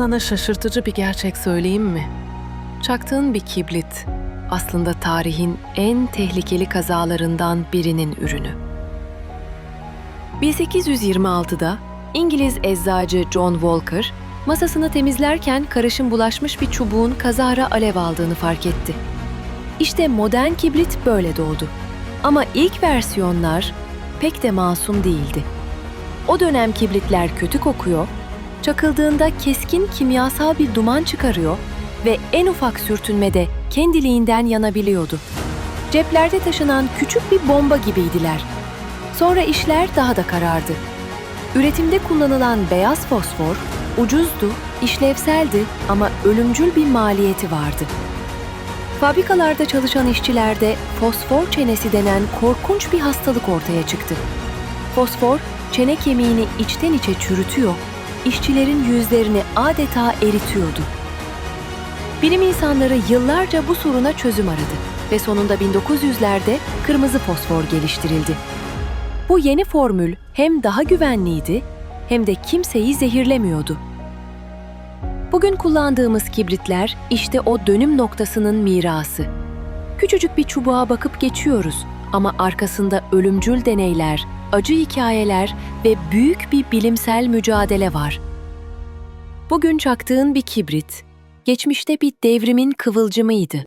Sana şaşırtıcı bir gerçek söyleyeyim mi? Çaktığın bir kibrit aslında tarihin en tehlikeli kazalarından birinin ürünü. 1826'da İngiliz eczacı John Walker masasını temizlerken karışım bulaşmış bir çubuğun kazara alev aldığını fark etti. İşte modern kibrit böyle doğdu. Ama ilk versiyonlar pek de masum değildi. O dönem kibritler kötü kokuyor, çakıldığında keskin kimyasal bir duman çıkarıyor ve en ufak sürtünmede kendiliğinden yanabiliyordu. Ceplerde taşınan küçük bir bomba gibiydiler. Sonra işler daha da karardı. Üretimde kullanılan beyaz fosfor ucuzdu, işlevseldi ama ölümcül bir maliyeti vardı. Fabrikalarda çalışan işçilerde fosfor çenesi denen korkunç bir hastalık ortaya çıktı. Fosfor, çene kemiğini içten içe çürütüyor, işçilerin yüzlerini adeta eritiyordu. Bilim insanları yıllarca bu soruna çözüm aradı ve sonunda 1900'lerde kırmızı fosfor geliştirildi. Bu yeni formül hem daha güvenliydi hem de kimseyi zehirlemiyordu. Bugün kullandığımız kibritler işte o dönüm noktasının mirası. Küçücük bir çubuğa bakıp geçiyoruz ama arkasında ölümcül deneyler, acı hikayeler ve büyük bir bilimsel mücadele var. Bugün çaktığın bir kibrit, geçmişte bir devrimin kıvılcımıydı.